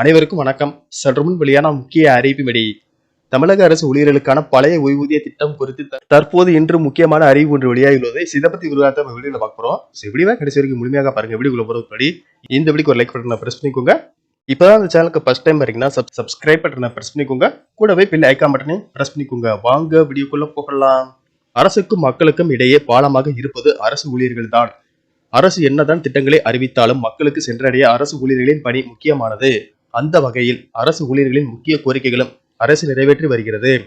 அனைவருக்கும் வணக்கம். சற்று முன் வெளியான முக்கிய அறிவிப்பின்படி தமிழக அரசு ஊழியர்களுக்கான பழைய ஓய்வூதிய திட்டம் குறித்து தற்போது இன்று முக்கியமான அறிவு ஒன்று வெளியாகியுள்ளது. இதை பத்தி விரிவாக நம்ம வீடியோல பார்க்க கடைசி வரைக்கும் முழுமையாக பாருங்க வீடியோக்குள்ள போறது முன்னாடி. இந்த வீடியோக்கு ஒரு லைக் பட்டனை பிரஸ் பண்ணிக்கோங்க. இப்பதான் அந்த சேனலுக்கு ஃபர்ஸ்ட் டைம் பாருங்கன்னா சப் சப்ஸ்கிரைப் பட்டனை பிரஸ் பண்ணிக்கோங்க. கூடவே பில் ஐக்கான் பட்டனை பிரஸ் பண்ணிக்கோங்க. வாங்க வீடியோக்குள்ள போகலாம். அரசுக்கும் மக்களுக்கும் இடையே பாலமாக இருப்பது அரசு ஊழியர்கள் தான். அரசு என்னதான் திட்டங்களை அறிவித்தாலும் மக்களுக்கு சென்றடைய அரசு ஊழியர்களின் பணி முக்கியமானது. அந்த வகையில் அரசு ஊழியர்களின் முக்கிய கோரிக்கைகளும் அரசு நிறைவேற்றி வருகிறது.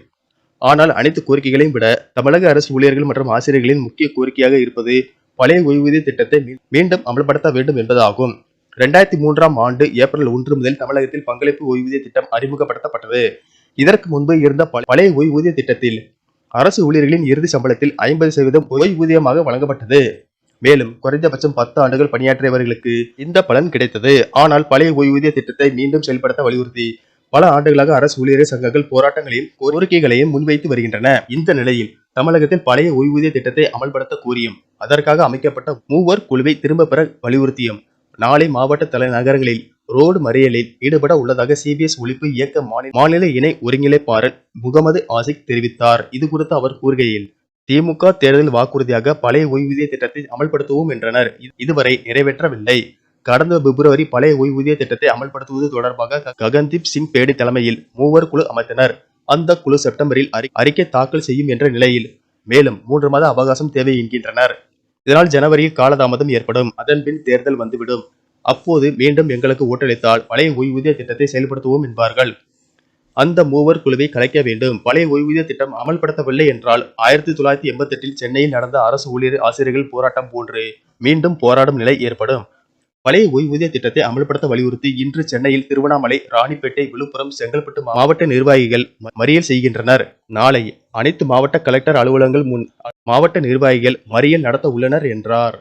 ஆனால் அனைத்து கோரிக்கைகளையும் விட தமிழக அரசு ஊழியர்கள் மற்றும் ஆசிரியர்களின் முக்கிய கோரிக்கையாக இருப்பது பழைய ஓய்வூதிய திட்டத்தை மீ- மீண்டும் அமல்படுத்த வேண்டும் என்பதாகும். இரண்டாயிரத்தி மூன்றாம் ஆண்டு ஏப்ரல் ஒன்று முதல் தமிழகத்தில் பங்களிப்பு ஓய்வூதிய திட்டம் அறிமுகப்படுத்தப்பட்டது. இதற்கு முன்பு இருந்த பழைய ஓய்வூதிய திட்டத்தில் அரசு ஊழியர்களின் இறுதி சம்பளத்தில் ஐம்பது சதவீதம் ஓய்வூதியமாக வழங்கப்பட்டது. மேலும் குறைந்தபட்சம் பத்து ஆண்டுகள் பணியாற்றியவர்களுக்கு இந்த பலன் கிடைத்தது. ஆனால் பழைய ஓய்வூதிய திட்டத்தை மீண்டும் செயல்படுத்த வலியுறுத்தி பல ஆண்டுகளாக அரசு ஊழியர் சங்கங்கள் போராட்டங்களையும் கோரிக்கைகளையும் முன்வைத்து வருகின்றன. இந்த நிலையில் தமிழகத்தில் பழைய ஓய்வூதிய திட்டத்தை அமல்படுத்த கோரியும் அதற்காக அமைக்கப்பட்ட மூவர் குழுவை திரும்ப பெற வலியுறுத்தியும் நாளை மாவட்ட தலைநகரங்களில் ரோடு மறியலில் ஈடுபட உள்ளதாக சிபிஎஸ் ஒழிப்பு இயக்க மாநில மாநில இணை ஒருங்கிணைப்பாளர் முகமது ஆசிக் தெரிவித்தார். இது குறித்து அவர் கூறுகையில் திமுக தேர்தல் வாக்குறுதியாக பழைய ஓய்வூதிய திட்டத்தை அமல்படுத்துவோம் என்றனர். இதுவரை நிறைவேற்றவில்லை. கடந்த பிப்ரவரி பழைய ஓய்வூதிய திட்டத்தை அமல்படுத்துவது தொடர்பாக ககன்தீப் சிங் பேடி தலைமையில் மூவர் குழு அமைத்தனர். அந்த குழு செப்டம்பரில் அறி- அறிக்கை தாக்கல் செய்யும் என்ற நிலையில் மேலும் மூன்று மாத அவகாசம் தேவை என்கின்றனர். இதனால் ஜனவரியில் காலதாமதம் ஏற்படும். அதன்பின் தேர்தல் வந்துவிடும். அப்போது மீண்டும் எங்களுக்கு ஓட்டளித்தால் பழைய ஓய்வூதிய திட்டத்தை செயல்படுத்துவோம் என்பார்கள். அந்த மூவர் குழுவை கலைக்க வேண்டும். பழைய ஓய்வூதிய திட்டம் அமல்படுத்தவில்லை என்றால் ஆயிரத்தி தொள்ளாயிரத்தி எண்பத்தி எட்டில் சென்னையில் நடந்த அரசு ஊழியர் ஆசிரியர்கள் போராட்டம் போன்று மீண்டும் போராடும் நிலை ஏற்படும். பழைய ஓய்வூதிய திட்டத்தை அமல்படுத்த வலியுறுத்தி இன்று சென்னையில் திருவண்ணாமலை ராணிப்பேட்டை விழுப்புரம் செங்கல்பட்டு மாவட்ட நிர்வாகிகள் மறியல் செய்கின்றனர். நாளை அனைத்து மாவட்ட கலெக்டர் அலுவலகங்கள் முன் மாவட்ட நிர்வாகிகள் மறியல் நடத்த உள்ளனர் என்றார்.